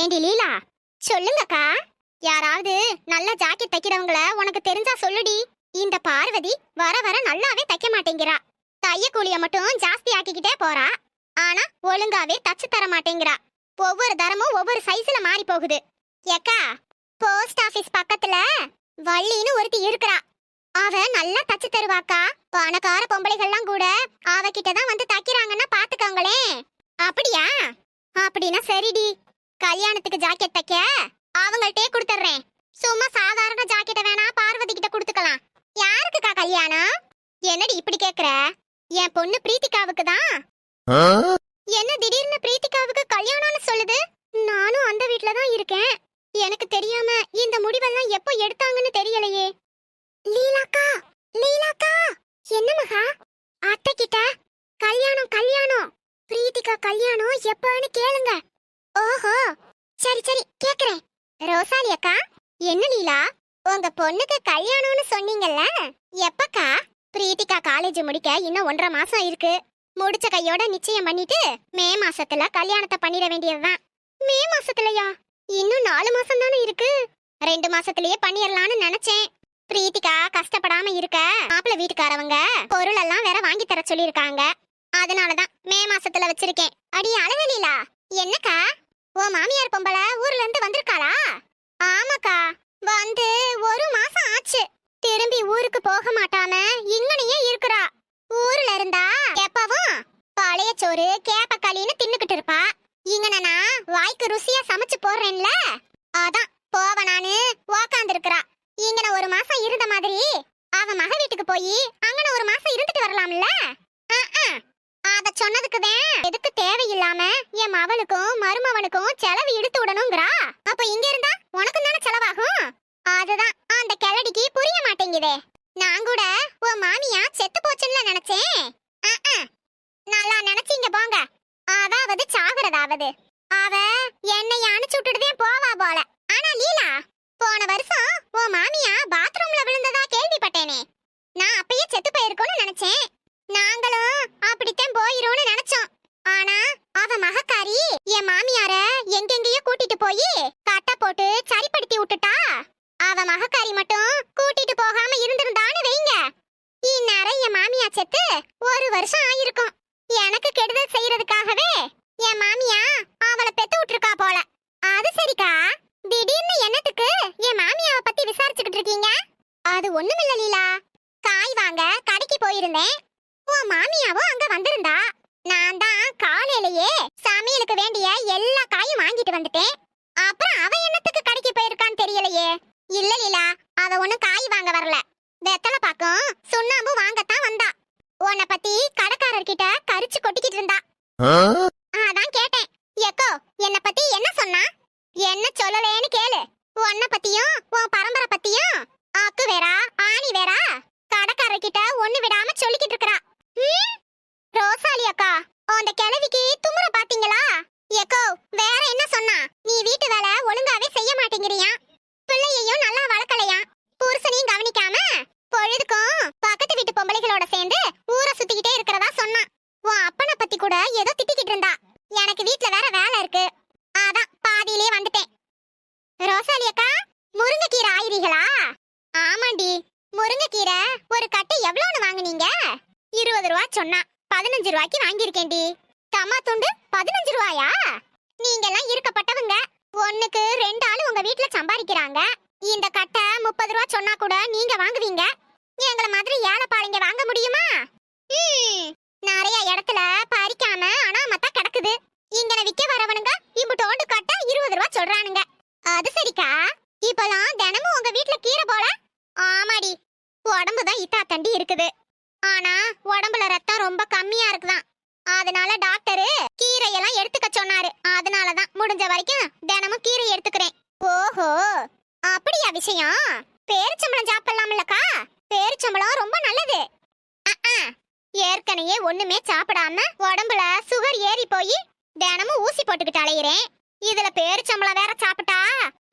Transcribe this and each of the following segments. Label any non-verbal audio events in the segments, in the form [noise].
ஏண்டி லீலா? சொல்லுங்கக்கா. யாராவது நல்ல ஜாக்கெட் தைக்கிறவங்கள உனக்கு தெரிஞ்சா சொல்லுடி. இந்த பார்வதி வர வர நல்லாவே தைக்க மாட்டேங்கிறா. தைய கூலிய மட்டும் ஜாஸ்தி ஆக்கிக்கிட்டே போறா. ஆனா ஒழுங்காவே தச்சு தர மாட்டேங்கிறா. ஒவ்வொரு தரமும் ஒவ்வொரு சைஸ்ல மாறி போகுது. ஏக்கா போஸ்ட் ஆபீஸ் பக்கத்துல வள்ளின்னு ஒருத்தி இருக்கிறா. அவ நல்லா தச்சு தருவாக்கா. பணக்கார பொம்பளைகள்லாம் கூட அவகிட்ட தான் வந்து தைக்கிறாங்கன்னா பாத்துக்கோங்களேன். அப்படியா? அப்படின்னா சரிடி. கல்யாணத்துக்கு ஜாக்கெட் தைக்க அவங்கள்ட்டே கொடுத்துட்றேன் சும்மா சாதாரண ஜாக்கெட்டை வேணா பார்வதி கிட்ட கொடுத்துக்கலாம். யாருக்குக்கா கல்யாணம்? என்னடி இப்படி கேக்குற? என் பொண்ணு பிரீத்திகாவுக்கு தான். என்ன திடீர்னு பிரீத்திகாவுக்கு கல்யாணம்னு சொல்லுது? நானும் அந்த வீட்ல தான் இருக்கேன். எனக்கு தெரியாம இந்த முடிவெல்லாம் எப்போ எடுத்தாங்கன்னு தெரியலையே. லீலாக்கா லீலாக்கா என்ன மகா? அத்தை கிட்ட கல்யாணம் கல்யாணம். பிரீத்திகா கல்யாணம் எப்பன்னு கேளுங்க. ஓஹோ. சரி சரி கேக்குறேன். ரோசாலி அக்கா என்ன லீலா? உங்க பொண்ணுக்கு கல்யாணம்னு சொன்னீங்கல்ல? எப்பக்கா? பிரீத்திகா காலேஜ் முடிக்க இன்னும் ஒன்றரை மாசம் இருக்கு. முடிச்ச கையோட நிச்சயம் பண்ணிட்டு மே மாசத்துல கல்யாணத்தை பண்ணிட வேண்டியதுதான். மே மாசத்துலயா? இன்னும் நாலு மாசம் தானே இருக்கு. ரெண்டு மாசத்துலயே பண்ணிடலாம்னு நினைச்சேன். பிரீத்திகா கஷ்டப்படாம இருக்க. மாப்பிள்ள வீட்டுக்காரவங்க பொருள் எல்லாம் வேற வாங்கி தர சொல்லிருக்காங்க அதனாலதான் மே மாசத்துல வச்சிருக்கேன். அடி அழகலீலா என்னக்கா? ஓ மாமியார் பொம்பளை ஊர்ல இருந்து வந்திருக்காளா? ஆமாக்கா. வந்து ஒரு மாசம் ஆச்சு. திரும்பி ஊருக்கு போக மாட்டாம இங்கனையே இருக்கிறா. ஊர்ல இருந்தா எப்பவும் பழைய சோறு கேப்பக்களின்னு தின்னுக்கிட்டு இருப்பா. இங்கனா வாய்க்கு ருசியா சமைச்சு போடுறேன்ல? அதான் போவ நானு உக்காந்து இருக்கிறா இங்கன ஒரு மாசம் இருந்த மாதிரி அவ மக வீட்டுக்கு போய் அங்கன ஒரு மாசம் இருந்துட்டு வரலாம்ல? அத சொன்னதுக்கு தான் எதுக்கு தேவையில்லாம என் மவளுக்கும் மருமவனுக்கும் செலவு எடுத்து விடணுங்கிறா அப்ப இங்க இருந்தா உனக்கும் தானே செலவாகும்? அதுதான் அந்த கிழடிக்கு புரிய மாட்டேங்குதே. நான் கூட உன் மாமியா செத்து போச்சுன்னு நினைச்சேன். நல்லா நினைச்சீங்க போங்க. அதாவது சாகுறதாவது. அவ என்னைய அனுப்பிச்சு விட்டுட்டுதே போவா போல. ஆனா லீலா போன வருஷம் உன் மாமியா பாத்ரூம்ல விழுந்ததா கேள்விப்பட்டேனே. நான் அப்பயே செத்து போயிருக்கோன்னு நினைச்சேன். நாங்களும் அப்படித்தான் போயிரும்னு நினைச்சோம். ஆனா அவ மகக்காரி என் மாமியார எங்கெங்கயோ கூட்டிட்டு போய் கட்ட போட்டு சரிப்படுத்தி விட்டுட்டா. அவ மகக்காரி மட்டும் கூட்டிட்டு போகாம இருந்திருந்தான்னு வைங்க. இந்நேரம் என் மாமியா செத்து ஒரு வருஷம் ஆயிருக்கும். எனக்கு கெடுதல் செய்யறதுக்காகவே என் மாமியா அவளை பெத்து விட்டுருக்கா போல. அது சரிக்கா? திடீர்னு என்னத்துக்கு என் மாமியாவை பத்தி விசாரிச்சுக்கிட்டு இருக்கீங்க? அது ஒண்ணுமில்ல லீலா. காய் வாங்க கடைக்கு போயிருந்தேன். உன் மாமியாவும் அங்க வந்திருந்தா. நான் தான் காலையிலேயே சமையலுக்கு வேண்டிய எல்லா காயும் வாங்கிட்டு வந்துட்டேன். அப்புறம் அவ என்னத்துக்கு கடைக்கு போயிருக்கான்னு தெரியலையே. இல்ல லீலா அவ ஒண்ணும் காய் வாங்க வரல. வெத்தலை பாக்கம் சுண்ணாம்பு வாங்கத்தான் வந்தா. உன்னை பத்தி கடைக்காரர்கிட்ட கரிச்சு கொட்டிக்கிட்டு இருந்தா. அதான் கேட்டேன். எக்கோ என்ன பத்தி என்ன சொன்னா? என்ன சொல்லலேன்னு கேளு. உன்னை பத்தியும் உன் பரம்பரை பத்தியும் அக்கு வேறா ஆணி வேறா கடைக்காரர்கிட்ட ஒண்ணு விடாம சொல்லிக்கிட்டு இருக்கறா ம்? ரோசாலி அக்கா. அந்த கிழவிக்கு துமுற பாத்தீங்களா எக்கோ வேற என்ன சொன்னா? நீ வீட்டு வேலை ஒழுங்காவே செய்ய மாட்டேங்கிறியா? பிள்ளையையும் நல்லா வளர்க்கலையா? புருஷனையும் கவனிக்காம? பொழுதுக்கும் பக்கத்து வீட்டு பொம்பளைகளோட சேர்ந்து ஊரை சுத்திக்கிட்டே இருக்கிறதா சொன்னா. உன் அப்பனை பத்தி கூட ஏதோ திட்டிக்கிட்டு இருந்தா. எனக்கு வீட்டுல வேற வேலை இருக்கு. அதான் பாதியிலே வந்துட்டேன். ரோசாலி அக்கா முருங்கைக்கீரை ஆயிரீங்களா ஆமாண்டி முருங்கைக்கீரை ஒரு கட்டு எவ்வளோன்னு வாங்குனீங்க? இருபது ரூபா சொன்னா. பதினஞ்சு ரூபாய்க்கு வாங்கியிருக்கேன்டி. கம்மா துண்டு பதினஞ்சு ரூபாயா? நீங்கெல்லாம் இருக்கப்பட்டவங்க ஒண்ணுக்கு ரெண்டு ஆளு உங்க வீட்டுல சம்பாதிக்கிறாங்க. இந்த கட்டை முப்பது ரூபா சொன்னா கூட நீங்க வாங்குவீங்க. எங்களை மாதிரி ஏழைப்பாளைங்க வாங்க முடியுமா? ம், நிறைய இடத்துல பறிக்காம அனாமத்தா கிடக்குது. இங்கன விக்க வரவனுங்க இம்புட்டோண்டு கட்ட இருபது ரூபா சொல்றானுங்க. அது சரிக்கா? இப்பெல்லாம் தினமும் உங்க வீட்டுல கீரை போல? ஆமாடி. உடம்பு தான் இத்தா தண்டி இருக்குது. ஆனா உடம்புல ரத்தம் ரொம்ப கம்மியா இருக்குதான். அதனால டாக்டரு கீரையெல்லாம் எடுத்துக்க சொன்னாரு. அதனாலதான் முடிஞ்ச வரைக்கும் தினமும் கீரை எடுத்துக்கிறேன். ஓஹோ! அப்படியா விஷயம்? பேரிச்சம்பளம் சாப்பிடலாம்லக்கா பேரிச்சம்பளம் ரொம்ப நல்லது. ஏற்கனவே ஒண்ணுமே சாப்பிடாம உடம்புல சுகர் ஏறி போய் தினமும் ஊசி போட்டுக்கிட்டு அலையிறேன். இதுல பேரிச்சம்பளம் வேற சாப்பிட்டா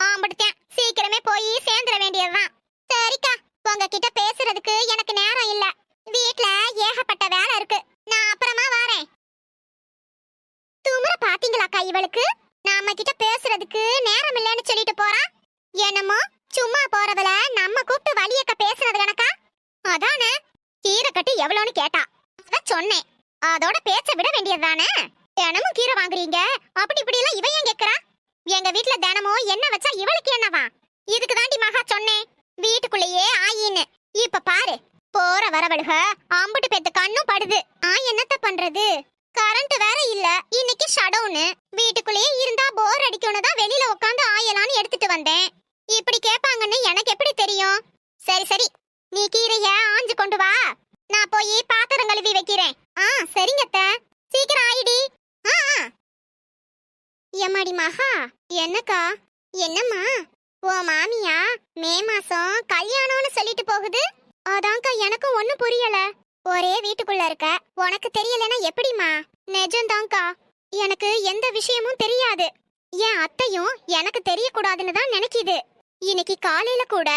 ஆம்பிட்டுத்தேன். சீக்கிரமே போய் சேர்ந்துட வேண்டியதுதான். சரிக்கா உங்ககிட்ட பேசுறதுக்கு எனக்கு நேரம் இல்லை. வீட்ல ஏகப்பட்ட வேலை இருக்கு. நான் அப்புறமா வரேன். துமுற பாத்தீங்களாக்கா இவளுக்கு? நாம கிட்ட பேசுறதுக்கு நேரம் இல்லைன்னு சொல்லிட்டு போறான் என்னமோ சும்மா போறதுல நம்ம கூப்பிட்டு வழியக்க பேசுறது கணக்கா? அதானே? கீரை கட்டி எவ்வளோன்னு கேட்டா. அதான் சொன்னேன். அதோட பேச்ச விட வேண்டியதுதானே தினமும் கீரை வாங்குறீங்க. அப்படி இப்படி எல்லாம் இவன் ஏன் கேக்குறா? எங்க வீட்ல தினமும் என்ன வச்சா இவளுக்கு என்னவா? இதுக்கு தாண்டி மகா சொன்னேன். வீட்டுக்குள்ளேயே ஆயின்னு. இப்ப பாரு. போற வரவழுக ஆம்பட்டு பேத்து கண்ணும் படுது. ஆ என்னத்த பண்றது? கரண்ட் வேற இல்ல. இன்னைக்கு ஷடவுனு வீட்டுக்குள்ளேயே இருந்தா போர் அடிக்கணும் தான் வெளியில உட்காந்து ஆயலான்னு எடுத்துட்டு வந்தேன். இப்படி கேட்பாங்கன்னு எனக்கு எப்படி தெரியும்? சரி சரி. நீ கீரைய ஆஞ்சு கொண்டு வா. நான் போய் பாத்திரம் கழுவி வைக்கிறேன். ஆ சரிங்க சீக்கிரம் ஆயிடி. ஆ ஆ. எம்மாடி மகா என்னக்கா? என்னம்மா? ஓ மாமியா மே மாசம் கல்யாணம்னு சொல்லிட்டு போகுது? அதான்க்கா எனக்கும் ஒன்றும் புரியல. ஒரே வீட்டுக்குள்ள இருக்க. உனக்கு தெரியலனா எப்படிமா நிஜம்தான்க்கா. எனக்கு எந்த விஷயமும் தெரியாது. என் அத்தையும் எனக்கு தெரியக்கூடாதுன்னு தான் நினைக்கிது. இன்னைக்கு காலையில கூட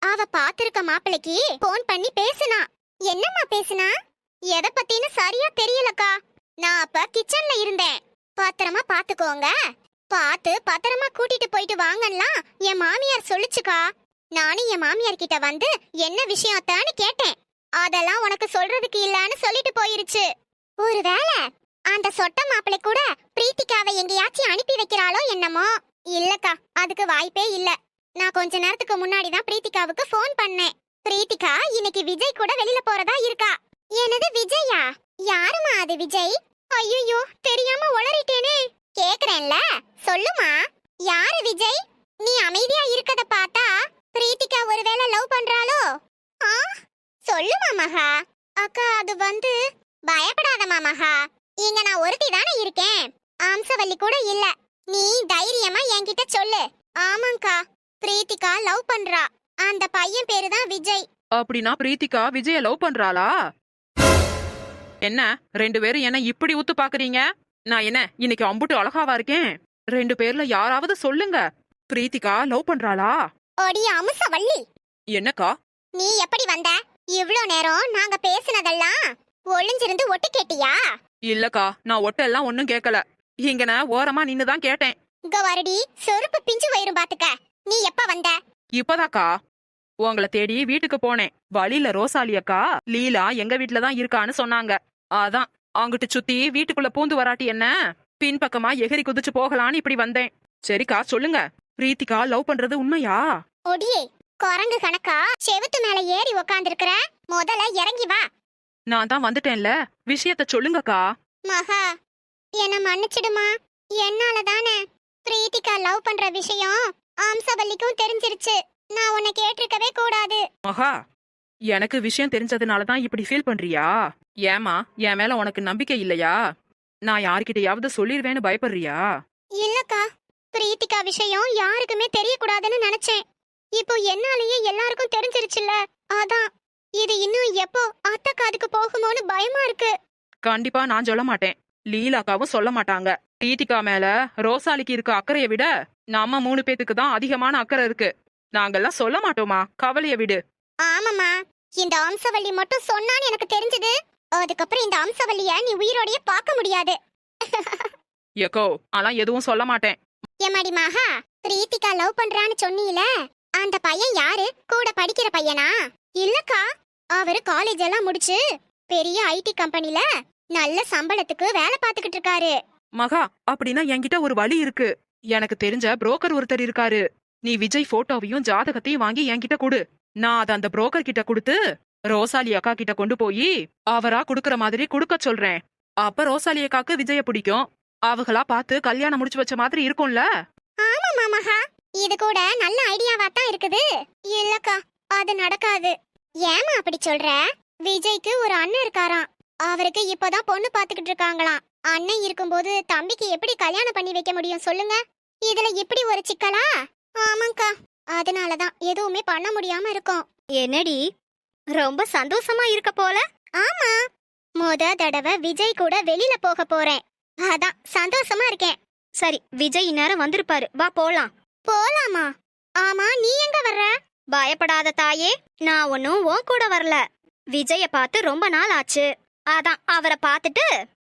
அவ பாத்திருக்க மாப்பிளைக்கு போன் பண்ணி பேசுனா. என்னம்மா பேசுனா? எதை பத்தின்னு சரியா தெரியலக்கா. நான் அப்ப கிச்சன்ல இருந்தேன். பத்திரமா பாத்துக்கோங்க. பார்த்து பத்திரமா கூட்டிட்டு போயிட்டு வாங்கலாம் என் மாமியார் சொல்லுச்சுக்கா. நானும் என் மாமியார் கிட்ட வந்து என்ன விஷயத்தான்னு கேட்டேன். அதெல்லாம் உனக்கு சொல்றதுக்கு இல்லன்னு சொல்லிட்டு போயிருச்சு. ஒருவேளை அந்த சொட்ட மாப்பிளை கூட பிரீத்திகாவை எங்கேயாச்சும் அனுப்பி வைக்கிறாளோ என்னமோ? இல்லக்கா அதுக்கு வாய்ப்பே இல்ல. நான் கொஞ்ச நேரத்துக்கு முன்னாடி தான் பிரீத்திகாவுக்கு ஃபோன் பண்ணேன். பிரீத்திகா இன்னைக்கு விஜய் கூட வெளியில போறதா இருக்கா? எனது விஜயா? யாருமா அது விஜய்? ஐயோ தெரியாம உளறிட்டேனே. கேக்குறேன்ல சொல்லுமா. யாரு விஜய்? நீ அமைதியா இருக்கத பார்த்தா பிரீத்திகா ஒருவேளை லவ் பண்றாளோ? ஆ சொல்லுமா மகா. அக்கா அது வந்து பயப்படாதமா மகா. இங்க நான் ஒருத்தி தானே இருக்கேன். ஆம்சவல்லி கூட இல்ல. நீ தைரியமா என்கிட்ட சொல்லு. ஆமாங்கா பிரீத்திகா லவ் பண்றா. அந்த பையன் பேரு தான் விஜய். அப்படின்னா பிரீத்திகா விஜய லவ் பண்றாளா? என்ன ரெண்டு பேரும் என்ன இப்படி ஊத்து பாக்குறீங்க? நான் என்ன இன்னைக்கு அம்புட்டு அழகாவா இருக்கேன்? ரெண்டு பேர்ல யாராவது சொல்லுங்க. பிரீத்திகா லவ் பண்றாளா? ஒடி அம்சவல்லி என்னக்கா? நீ எப்படி வந்த? இவ்ளோ நேரம் நாங்க பேசினதெல்லாம் ஒளிஞ்சிருந்து ஒட்டு கேட்டியா? இல்லக்கா நான் ஒட்டெல்லாம் ஒன்னும் கேட்கல இங்க நான் ஓரமா நின்னு தான் கேட்டேன். இங்க வருடி செருப்பு பிஞ்சு வயிறும் பாத்துக்க. நீ எப்ப வந்த? இப்பதாக்கா. உங்களை தேடி வீட்டுக்கு போனேன். வழியில ரோசாலி அக்கா லீலா எங்க வீட்ல தான் இருக்கான்னு சொன்னாங்க. அதான் அங்கிட்டு சுத்தி வீட்டுக்குள்ள பூந்து வராட்டி என்ன? பின்பக்கமா எகிரி குதிச்சு போகலான்னு இப்படி வந்தேன். சரிக்கா சொல்லுங்க. பிரீத்திகா லவ் பண்றது உண்மையா? ஒடியே குரங்கு கணக்கா? செவுத்து மேல ஏறி உக்காந்துருக்குற? முதல்ல இறங்கி வா. நான் தான் வந்துட்டேன்ல. விஷயத்த சொல்லுங்கக்கா. மகா என்ன மன்னிச்சிடுமா? என்னால தானே பிரீத்திகா லவ் பண்ற விஷயம் அம்சவல்லிக்கும் தெரிஞ்சிருச்சு. நான் உன்னை கேட்டிருக்கவே கூடாது. மகா எனக்கு விஷயம் தெரிஞ்சதுனால தான் இப்படி ஃபீல் பண்றியா? ஏமா என் மேல உனக்கு நம்பிக்கை இல்லையா? நான் யார்கிட்டயாவது சொல்லிருவேன்னு பயப்படுறியா? இல்லக்கா பிரீத்திகா விஷயம் யாருக்குமே தெரியக்கூடாதுன்னு நினைச்சேன். இப்போ என்னாலேயே எல்லாருக்கும் தெரிஞ்சிருச்சுல்ல. அதான் இது இன்னும் எப்போ அத்தை காதுக்கு போகுமோன்னு பயமா இருக்கு. கண்டிப்பா நான் சொல்ல மாட்டேன். லீலாக்காவும் சொல்ல மாட்டாங்க. பிரீத்திகா மேல ரோசாலிக்கு இருக்க அக்கறையை விட நம்ம மூணு பேத்துக்கு தான் அதிகமான அக்கறை இருக்கு. நாங்கெல்லாம் சொல்ல மாட்டோமா? கவலைய விடு. ஆமாம்மா. இந்த அம்சவல்லி மட்டும் சொன்னான்னு எனக்கு தெரிஞ்சது. அதுக்கப்புறம் இந்த அம்சவல்லிய நீ உயிரோடயே பார்க்க முடியாது. [laughs] எக்கோ அதெல்லாம் எதுவும் சொல்ல மாட்டேன். எம்மாடி மகா பிரீத்திகா லவ் பண்றான்னு சொன்னீல அந்த பையன் யாரு? கூட படிக்கிற பையனா? இல்லக்கா அவரு காலேஜ் எல்லாம் முடிச்சு பெரிய ஐடி கம்பெனில நல்ல சம்பளத்துக்கு வேலை பார்த்துக்கிட்டு இருக்காரு. மகா அப்படின்னா என்கிட்ட ஒரு வழி இருக்கு. எனக்கு தெரிஞ்ச புரோக்கர் ஒருத்தர் இருக்காரு. நீ விஜய் போட்டோவையும் ஜாதகத்தையும் வாங்கி என்கிட்ட கொடு. நான் அதை அந்த புரோக்கர் கிட்ட கொடுத்து ரோசாலி அக்கா கிட்ட கொண்டு போய் அவரா குடுக்கற மாதிரி குடுக்க சொல்றேன். அப்ப ரோசாலி அக்காக்கு விஜய பிடிக்கும். அவங்களா பார்த்து கல்யாணம் முடிச்சு வச்ச மாதிரி இருக்கும்ல? ஆமாமா மகா இது கூட நல்ல ஐடியாவா தான் இருக்குது. இல்லக்கா அது நடக்காது. ஏமா அப்படி சொல்ற? விஜய்க்கு ஒரு அண்ணன் இருக்காராம். அவருக்கு இப்பதான் பொண்ணு பாத்துக்கிட்டு இருக்காங்களாம். அண்ணன் இருக்கும்போது தம்பிக்கு எப்படி கல்யாணம் பண்ணி வைக்க முடியும் சொல்லுங்க? இதுல இப்படி ஒரு சிக்கலா? ஆமாங்கா. அதனாலதான் எதுவுமே பண்ண முடியாம இருக்கும். என்னடி? ரொம்ப சந்தோஷமா இருக்க போல? ஆமா. முத தடவை விஜய் கூட வெளியில போக போறேன். அதான் சந்தோஷமா இருக்கேன். சரி விஜய் இந்நேரம் வந்திருப்பாரு. வா போலாம். போலாமா? ஆமா நீ எங்க வர்ற? பயப்படாத தாயே நான் ஒன்னும் உன் கூட வரல. விஜய பார்த்து ரொம்ப நாள் ஆச்சு. அதான் அவரை பார்த்துட்டு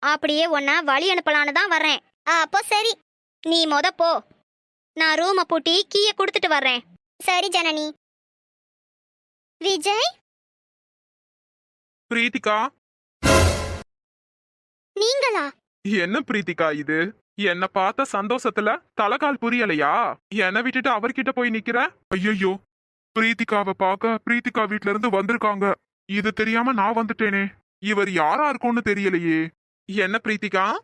அப்படியே உன்னை வழி அனுப்பலான்னு தான் வரேன் அப்போ சரி நீ மொத போ. நான் ரூமை பூட்டி கீயை கொடுத்துட்டு வர்றேன். சரி ஜனனி. விஜய்? பிரீத்திகா? நீங்களா? என்ன பிரீத்திகா இது? என்ன பார்த்த சந்தோஷத்துல தலகால் புரியலையா? என்ன விட்டுட்டு அவர்கிட்ட போய் நிக்கிற? ஐயோ பிரீத்திகாவை பார்க்க பிரீத்திகா வீட்ல இருந்து வந்திருக்காங்க. இது தெரியாம நான் வந்துட்டேனே. இவர் யாரா இருக்கும்னு தெரியலையே. என்ன பிரீத்திகா?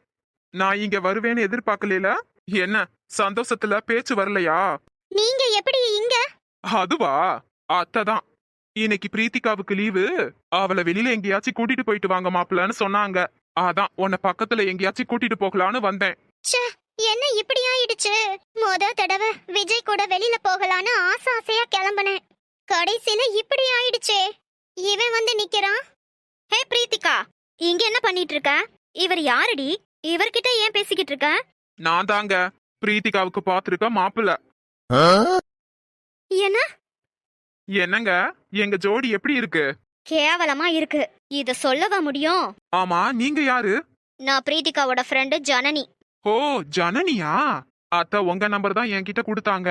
நான் இங்க வருவேன்னு எதிர்பார்க்கல என்ன சந்தோஷத்துல பேச்சு வரலையா? நீங்க எப்படி இங்க? அதுவா? அத்தைதான். இன்னைக்கு பிரீத்திகாவுக்கு லீவு. அவளை வெளியில எங்கேயாச்சும் கூட்டிட்டு போயிட்டு வாங்க மாப்பிள்ளன்னு சொன்னாங்க. அதான் உன்னை பக்கத்துல எங்கேயாச்சும் கூட்டிட்டு போகலான்னு வந்தேன். ச்சே என்ன இப்படி ஆயிடுச்சு? முத தடவை விஜய் கூட வெளியில போகலான்னு ஆசை ஆசையா கிளம்புனேன். கடைசியில இப்படி ஆயிடுச்சே. இவன் வந்து நிக்கிறான். ஹே பிரீத்திகா இங்க என்ன பண்ணிட்டு இருக்க இவர் யாருடி? இவர்கிட்ட ஏன் பேசிக்கிட்டு இருக்க நான் தாங்க பிரீத்திகாவுக்கு பாத்திருக்க மாப்பிள்ள. என்ன? என்னங்க? எங்க ஜோடி எப்படி இருக்கு? கேவலமா இருக்கு. இத சொல்லவா முடியும்? ஆமா நீங்க யாரு? நான் பிரீத்திகாவோட ஃப்ரெண்டு ஜனனி. ஓ ஜனனியா? அத்தை உங்க நம்பர் தான் என்கிட்ட கொடுத்தாங்க.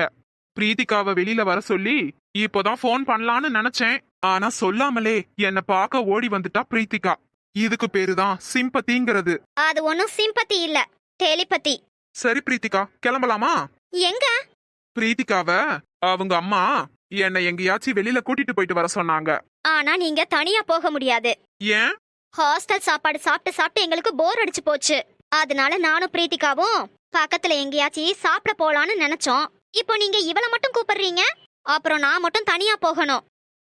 பிரீத்திகாவை வெளியில வர சொல்லி இப்போதான் ஃபோன் பண்ணலான்னு நினைச்சேன். ஆனா சொல்லாமலே என்ன பார்க்க ஓடி வந்துட்டா பிரீத்திகா. இதுக்கு பேரு தான் சிம்பத்திங்கிறது அது ஒன்னும் சிம்பத்தி இல்ல. டெலிபதி சரி பிரீத்திகா கிளம்பலாமா? எங்க? பிரீத்திகாவ? அவங்க அம்மா? என்னை எங்கேயாச்சும் வெளியில கூட்டிட்டு போயிட்டு வர சொன்னாங்க. ஆனா நீங்க தனியா போக முடியாது. ஏன்? ஹாஸ்டல் சாப்பாடு சாப்பிட்டு சாப்பிட்டு எங்களுக்கு போர் அடிச்சு போச்சு. அதனால நானும் பிரீத்திகாவும் பக்கத்துல எங்கேயாச்சும் சாப்பிட போலான்னு நினைச்சோம். இப்போ நீங்க இவள மட்டும் கூப்பிடுறீங்க? அப்புறம் நான் மட்டும் தனியா போகணும்.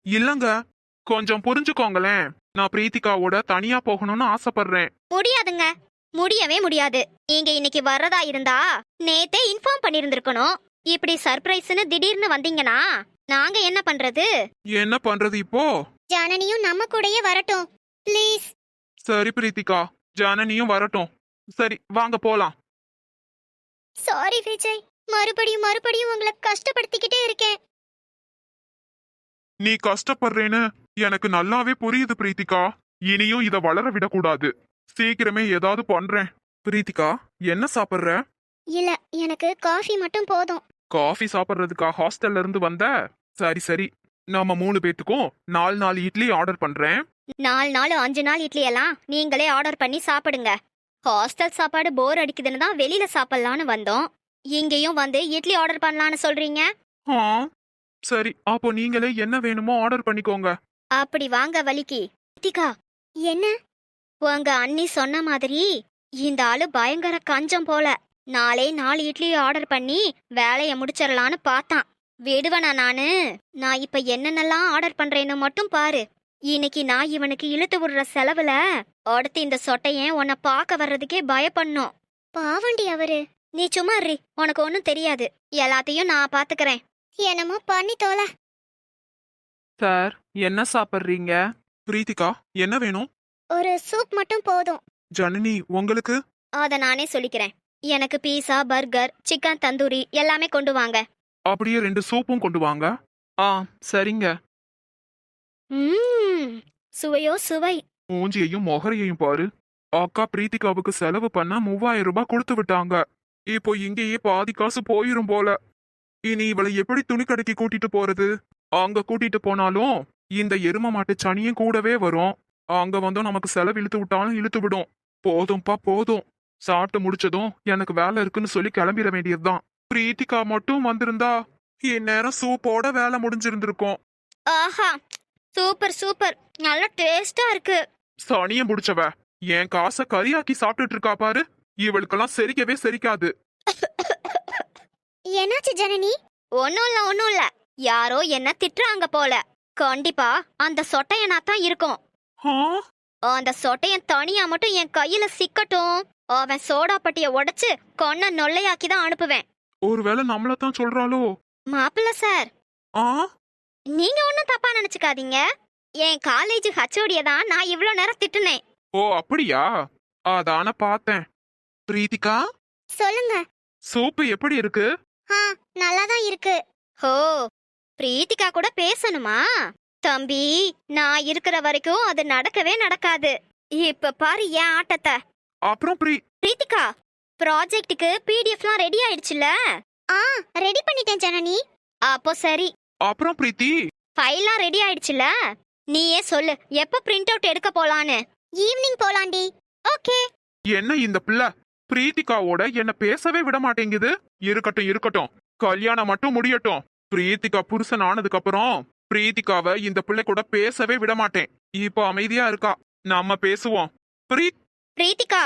இல்லங்க. கொஞ்சம் புரிஞ்சுக்கோங்களேன். நான் பிரீத்திகாவோட தனியா போகணும்னு ஆசைப்படுறேன். முடியாதுங்க. முடியவே முடியாது. நீங்க இன்னைக்கு வர்றதா இருந்தா நேத்தே இன்ஃபார்ம் பண்ணிருந்திருக்கணும். இப்படி சர்ப்ரைஸ்னு திடீர்னு வந்தீங்கன்னா நாங்க என்ன பண்றது? என்ன பண்றது இப்போ? ஜனனியும் நம்ம கூடயே வரட்டும். ப்ளீஸ் சரி பிரீத்திகா. ஜனனியும் வரட்டும். சரி வாங்க போலாம். சாரி விஜய். மறுபடியும் மறுபடியும் உங்களை கஷ்டப்படுத்திக்கிட்டே இருக்கேன். நீ கஷ்டப்படுறேன்னு எனக்கு நல்லாவே புரியுது பிரீத்திகா. இனியும் இத வளர விடக்கூடாது. சீக்கிரமே ஏதாவது பண்றேன். பிரீத்திகா என்ன சாப்பிடுற? இல்ல எனக்கு காஃபி மட்டும் போதும். காஃபி சாப்பிடுறதுக்கா ஹாஸ்டல்ல இருந்து வந்த? சரி சரி. நாம மூணு பேத்துக்கும் நாலு நாலு இட்லி ஆர்டர் பண்றேன். நாலு நாள் அஞ்சு நாள் இட்லி எல்லாம் நீங்களே ஆர்டர் பண்ணி சாப்பிடுங்க. ஹாஸ்டல் சாப்பாடு போர் அடிக்குதுன்னு தான் வெளியில சாப்பிடலான்னு வந்தோம். இங்கேயும் வந்து இட்லி ஆர்டர் பண்ணலான்னு சொல்றீங்க? ஆ. சரி அப்போ நீங்களே என்ன வேணுமோ ஆர்டர் பண்ணிக்கோங்க. அப்படி வாங்க வலிக்கு. திகா என்ன? உங்க அண்ணி சொன்ன மாதிரி இந்த ஆளு பயங்கர கஞ்சம் போல. நாளே நாலு இட்லி ஆர்டர் பண்ணி வேலைய முடிச்சிடலான்னு பார்த்தான். விடுவனா நானு? நான் இப்ப என்னென்னலாம் ஆர்டர் பண்றேன்னு மட்டும் பாரு. இன்னைக்கு நான் இவனுக்கு இழுத்து விடுற செலவுல அடுத்து இந்த சொட்டையன் உன்னை பார்க்க வர்றதுக்கே பயப்படணும். பாவண்டி அவரு. நீ சும்மா இரு. உனக்கு ஒன்றும் தெரியாது. எல்லாத்தையும் நான் பாத்துக்கறேன் என்னமோ பண்ணி தோல. சார் என்ன சாப்பிடுறீங்க? பிரீத்திகா என்ன வேணும்? ஒரு சூப் மட்டும் போதும். ஜனனி உங்களுக்கு? அத நானே சொல்லிக்கிறேன். எனக்கு பீஸா பர்கர் சிக்கன் தந்தூரி எல்லாமே கொண்டு வாங்க. அப்படியே ரெண்டு சூப்பும் கொண்டு வாங்க. ஆ சரிங்க. ம்ம், சுவையோ சுவை. மூஞ்சியையும் மொகரையையும் பாரு. அக்கா பிரீத்திகாவுக்கு செலவு பண்ண மூவாயிரம் ரூபாய் கொடுத்து விட்டாங்க. இப்போ இங்கேயே பாதி காசு போயிரும் போல. இனி இவளை எப்படி துணி கடைக்கு கூட்டிட்டு போறது? அங்க கூட்டிட்டு போனாலும் இந்த எரும மாட்டு சனியும் கூடவே வரும். அங்க வந்தும் நமக்கு செலவு இழுத்து விட்டாலும் இழுத்து விடும். போதும்பா போதும். சாப்பிட்டு முடிச்சதும் எனக்கு வேலை இருக்குன்னு சொல்லி கிளம்பிட வேண்டியதுதான். பிரீத்திகா மட்டும் வந்திருந்தா இந்நேரம் சூப்போட வேலை முடிஞ்சிருந்திருக்கும். ஆஹா சூப்பர் சூப்பர். நல்ல டேஸ்டா இருக்கு. சனியம் முடிச்சவ என் காசை கரியாக்கி சாப்பிட்டுட்டு இருக்கா பாரு. இவளுக்கெல்லாம் செரிக்கவே செரிக்காது. [laughs] என்னாச்சு ஜனனி? ஒன்னும் இல்ல ஒன்னும் இல்ல. யாரோ என்ன திட்டுறாங்க போல. கண்டிப்பா அந்த சொட்டையனா தான் இருக்கும்? அந்த சொட்டையன் தனியா மட்டும் என் கையில சிக்கட்டும். அவன் சோடா பட்டிய உடைச்சு கொன்ன நொல்லையாக்கி தான் அனுப்புவேன். ஒருவேளை நம்மளத்தான் சொல்றாளோ? மாப்பிள்ள சார். ஆ? நீங்க ஒன்னும் தப்பா நினைச்சுக்காதீங்க. என் காலேஜ் ஹச்ஓடிய தான் நான் இவ்ளோ நேரம் திட்டுனேன். ஓ அப்படியா? அதான பார்த்தேன். பிரீத்திகா? சொல்லுங்க. சூப்பு எப்படி இருக்கு? ஆ நல்லா தான் இருக்கு. ஹோ பிரீத்திகா கூட பேசணுமா? தம்பி நான் இருக்கிற வரைக்கும் அது நடக்கவே நடக்காது. இப்ப பாரு என் ஆட்டத்தை. அப்புறம் பிரீ பிரீத்திகா ப்ராஜெக்ட்டுக்கு பிடிஎஃப்லாம் ரெடி ஆயிடுச்சுல ஆ ரெடி பண்ணிட்டேன் ஜனனி. அப்போ சரி. அப்புறம் பிரீத்தி? ஃபைல்லாம் ரெடி ஆயிடுச்சுல நீயே சொல்லு எப்ப பிரிண்ட் அவுட் எடுக்க போலான்னு? ஈவினிங் போலாண்டி. ஓகே என்ன இந்த பிள்ளை? பிரீத்திகாவோட என்ன பேசவே விட மாட்டேங்குது. இருக்கட்டும் இருக்கட்டும். கல்யாணம் மட்டும் முடியட்டும். பிரீத்திகா புருஷன் ஆனதுக்கு அப்புறம் பிரீத்திகாவை இந்த பிள்ளை கூட பேசவே விட மாட்டேன். இப்போ அமைதியா இருக்கா? நம்ம பேசுவோம். பிரீத் பிரீத்திகா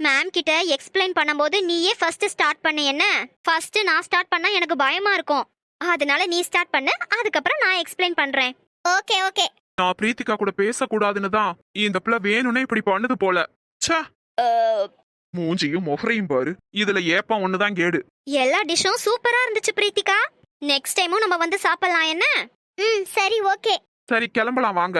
மேம் கிட்ட எக்ஸ்பிளைன் பண்ணும்போது நீயே ஃபர்ஸ்ட் ஸ்டார்ட் பண்ண என்ன? ஃபர்ஸ்ட் நான் ஸ்டார்ட் பண்ணா எனக்கு பயமா இருக்கும். அதனால நீ ஸ்டார்ட் பண்ணு அதுக்கப்புறம் நான் எக்ஸ்பிளைன் பண்றேன். ஓகே ஓகே நான் பிரீத்திகா கூட பேசக்கூடாதுன்னு தான் இந்த பிள்ளை வேணும்னே இப்படி பண்ணுது போல. ச்சே! மூஞ்சியும் முகரையும் பாரு. இதுல ஏப்பம் ஒண்ணுதான் கேடு. எல்லா டிஷ்ஷும் சூப்பரா இருந்துச்சு பிரீத்திகா. நெக்ஸ்ட் டைமும் நம்ம வந்து சாப்பிடலாம் என்ன? ம் சரி ஓகே சரி கிளம்பலாம் வாங்க.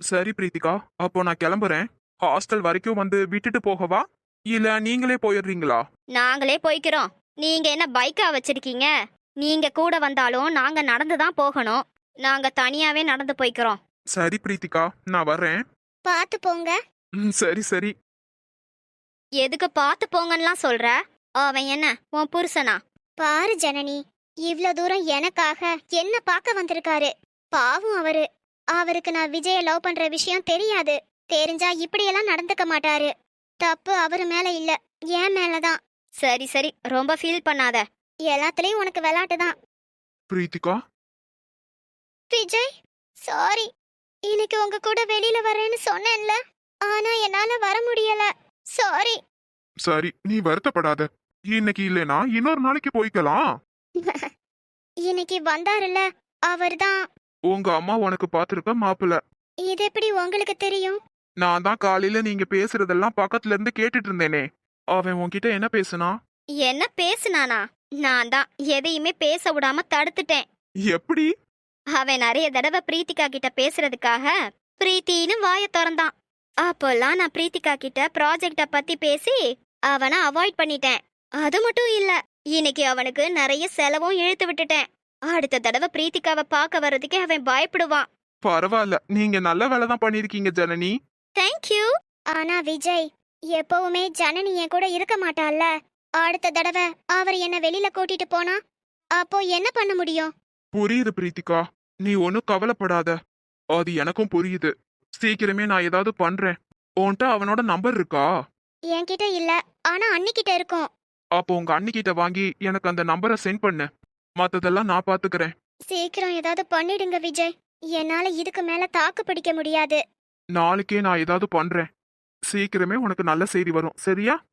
சரி பிரீத்திகா அப்போ நான் கிளம்புறேன். ஹாஸ்டல் வரைக்கும் வந்து விட்டுட்டு போகவா? இல்ல நீங்களே போயிடுறீங்களா? நாங்களே போய்க்கிறோம். நீங்க என்ன பைக்கா வச்சிருக்கீங்க? நீங்க கூட வந்தாலும் நாங்க நடந்து தான் போகணும். நாங்க தனியாவே நடந்து போய்க்கிறோம். சரி பிரீத்திகா நான் வர்றேன். பார்த்து போங்க. ம், சரி சரி. எதுக்கு பார்த்து போங்கன்னுலாம் சொல்ற? அவன் என்ன உன் புருஷனா? பாரு ஜனனி இவ்ளோ தூரம் எனக்காக என்ன பார்க்க வந்திருக்காரு? பாவம் அவரு. அவருக்கு நான் விஜய லவ் பண்ற விஷயம் தெரியாது. தெரிஞ்சா இப்படியெல்லாம் நடந்துக்க மாட்டாரு. தப்பு அவரு மேல இல்ல என் மேலதான் சரி சரி. ரொம்ப ஃபீல் பண்ணாத. எல்லாத்துலயும் உனக்கு விளையாட்டு தான். பிரீத்திகா? விஜய் சாரி இன்னைக்கு உங்க கூட வெளியில வரேன்னு சொன்னேன்ல ஆனா என்னால வர முடியல. சாரி சரி நீ வருத்தப்படாத. இன்னைக்கு இல்லைனா இன்னொரு நாளைக்கு போய்க்கலாம். [laughs] இன்னைக்கு வந்தாருல்ல அவர்தான். உங்க அம்மா உனக்கு பாத்திருக்க மாப்பிள்ள இது எப்படி உங்களுக்கு தெரியும்? நான் தான் காலையில நீங்க பேசுறதெல்லாம் பக்கத்துல இருந்து கேட்டுட்டு இருந்தேனே. அவன் உன்கிட்ட என்ன பேசுனா? என்ன பேசுனானா? நான் தான் எதையுமே பேச விடாம தடுத்துட்டேன். எப்படி? அவன் நிறைய தடவை பிரீத்திகா கிட்ட பேசுறதுக்காக பிரீத்தின்னு வாய திறந்தான். அப்போல்லாம் நான் பிரீத்திகா கிட்ட ப்ராஜெக்ட பத்தி பேசி அவனை அவாய்ட் பண்ணிட்டேன். அது மட்டும் இல்ல இன்னைக்கு அவனுக்கு நிறைய செலவும் இழுத்து விட்டுட்டேன். அடுத்த தடவை பிரீத்திகாவை பார்க்க வர்றதுக்கே அவன் பயப்படுவான். பரவாயில்ல நீங்க நல்ல வேலை தான் பண்ணிருக்கீங்க ஜனனி. தேங்க்யூ ஆனா விஜய் எப்பவுமே ஜனனி என் கூட இருக்க மாட்டாள்ல அடுத்த தடவை அவர் என்ன வெளியில கூட்டிட்டு போனா அப்போ என்ன பண்ண முடியும்? புரியுது பிரீத்திகா. நீ ஒன்னும் கவலைப்படாத. அது எனக்கும் புரியுது. சீக்கிரமே நான் ஏதாவது பண்றேன். உன்கிட்ட அவனோட நம்பர் இருக்கா? என்கிட்ட இல்ல. ஆனா அன்னிக்கிட்ட இருக்கும். அப்போ உங்க அண்ணிக்கிட்ட வாங்கி எனக்கு அந்த நம்பரை சென்ட் பண்ணு. மத்ததெல்லாம் நான் பாத்துக்கிறேன். சீக்கிரம் ஏதாவது பண்ணிடுங்க விஜய். என்னால இதுக்கு மேல தாக்கு பிடிக்க முடியாது. நாளைக்கே நான் ஏதாவது பண்றேன். சீக்கிரமே உனக்கு நல்ல செய்தி வரும். சரியா?